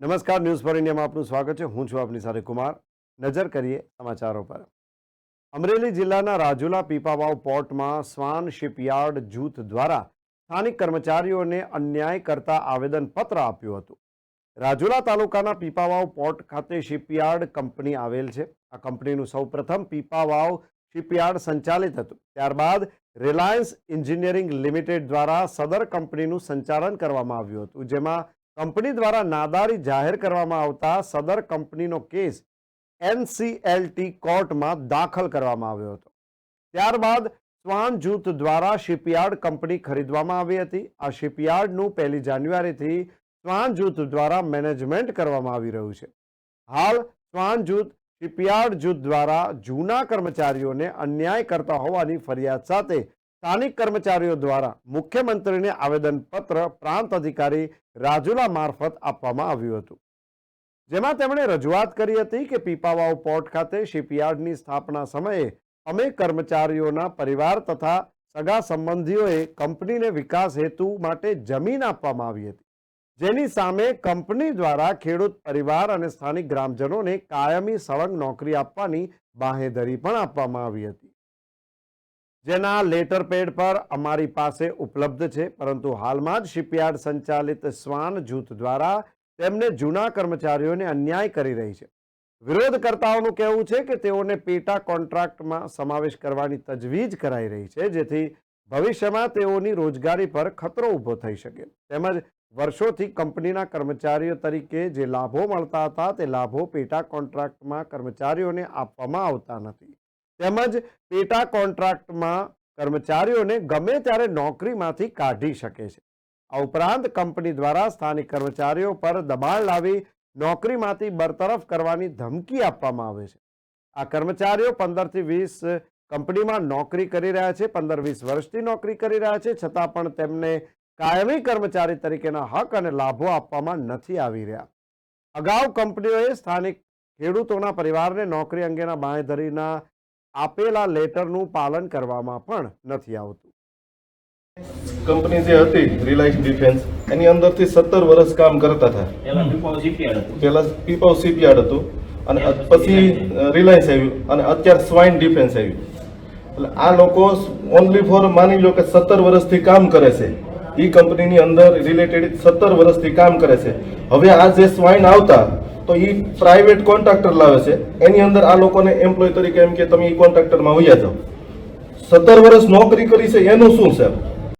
નમસ્કાર news for ઇન્ડિયામાં આપનું સ્વાગત છે. હું છું આપની સાથે કુમાર. નજર કરીએ સમાચારો પર. અમરેલી જિલ્લાના રાજુલા પીપાવાવ પોર્ટમાં સ્વાન શિપયાર્ડ જૂથ દ્વારા સ્થાનિક કર્મચારીઓને અન્યાય કરતા આવેદનપત્ર આપ્યું હતું. રાજુલા તાલુકાના પીપાવાવ પોર્ટ ખાતે શિપયાર્ડ કંપની આવેલ છે. આ કંપનીનું સૌપ્રથમ પીપાવાવ શિપયાર્ડ સંચાલિત હતું. ત્યારબાદ રિલાયન્સ એન્જિનિયરિંગ લિમિટેડ દ્વારા સદર કંપનીનું સંચાલન કરવામાં આવ્યું હતું, જેમાં કંપની દ્વારા નાદારી જાહેર કરવામાં આવતા સદર કંપનીનો કેસ એનસીએલટી કોર્ટમાં દાખલ કરવામાં આવ્યો હતો. ત્યારબાદ સ્વાન જૂથ દ્વારા શિપયાર્ડ કંપની ખરીદવામાં આવી હતી. આ શિપયાર્ડનું પહેલી જાન્યુઆરીથી સ્વાન જૂથ દ્વારા મેનેજમેન્ટ કરવામાં આવી રહ્યું છે. હાલ સ્વાન જૂથ, શિપયાર્ડ જૂથ દ્વારા જૂના કર્મચારીઓને અન્યાય કરતા હોવાની ફરિયાદ સાથે સ્થાનિક કર્મચારીઓ દ્વારા મુખ્યમંત્રીને આવેદનપત્ર પ્રાંત અધિકારી રાજુલા મારફત આપવામાં આવ્યું હતું. જેમાં તેમણે રજૂઆત કરી હતી કે પીપાવાવ પોર્ટ ખાતે શિપયાર્ડની સ્થાપના સમયે અમે કર્મચારીઓના પરિવાર તથા સગા સંબંધીઓએ કંપનીને વિકાસ હેતુ માટે જમીન આપવામાં આવી હતી. જેની સામે કંપની દ્વારા ખેડૂત પરિવાર અને સ્થાનિક ગ્રામજનોને કાયમી સળંગ નોકરી આપવાની બાહેધરી પણ આપવામાં આવી હતી. જેના લેટર પેડ પર અમારી પાસે ઉપલબ્ધ છે, પરંતુ હાલમાં જ શિપયાર્ડ સંચાલિત શ્વાન જૂથ દ્વારા તેમને જૂના કર્મચારીઓને અન્યાય કરી રહી છે. વિરોધકર્તાઓનું કહેવું છે કે તેઓને પેટા કોન્ટ્રાક્ટમાં સમાવેશ કરવાની તજવીજ કરાઈ રહી છે, જેથી ભવિષ્યમાં તેઓની રોજગારી પર ખતરો ઊભો થઈ શકે. તેમજ વર્ષોથી કંપનીના કર્મચારીઓ તરીકે જે લાભો મળતા હતા, તે લાભો પેટા કોન્ટ્રાક્ટમાં કર્મચારીઓને આપવામાં આવતા નથી. તેમજ પેટા કોન્ટ્રાક્ટમાં કર્મચારીઓને ગમે ત્યારે નોકરીમાંથી કાઢી શકે છે. આ ઉપરાંત કંપની દ્વારા સ્થાનિક કર્મચારીઓ પર દબાણ લાવી નોકરીમાંથી બરતરફ કરવાની ધમકી આપવામાં આવે છે. આ કર્મચારીઓ પંદરથી વીસ કંપનીમાં નોકરી કરી રહ્યા છે, પંદર વીસ વર્ષથી નોકરી કરી રહ્યા છે, છતાં પણ તેમને કાયમી કર્મચારી તરીકેના હક અને લાભો આપવામાં નથી આવી રહ્યા. અગાઉ કંપનીઓએ સ્થાનિક ખેડૂતોના પરિવારને નોકરી અંગેના બાંયધરીના આપેલા લેટરનું પાલન કરવામાં પણ નથી આવતું. કંપની જે હતી રિલાયન્સ ડિફેન્સ એની અંદરથી સત્તર વર્ષ કામ કરતા હતા. પેલા પીપાવ શિપયાર્ડ હતું. અને પછી રિલાયન્સ આવ્યું અને અત્યારે સ્વાઇન ડિફેન્સ આવ્યું. એટલે આ લોકો ઓનલી ફોર માની લો કે સત્તર વર્ષથી કામ કરે છે. એ કંપનીની અંદર રિલેટેડ સત્તર વર્ષથી કામ કરે છે. હવે આ જે સ્વાઇન આવતા તો એ પ્રાઇવેટ કોન્ટ્રાક્ટર લાવે છે. એની અંદર આ લોકોને એમ્પ્લોય તરીકે એમ કે તમે એ કોન્ટ્રાક્ટરમાં વૈયા જાઓ સત્તર વર્ષ નોકરી કરી છે, એનું શું છે?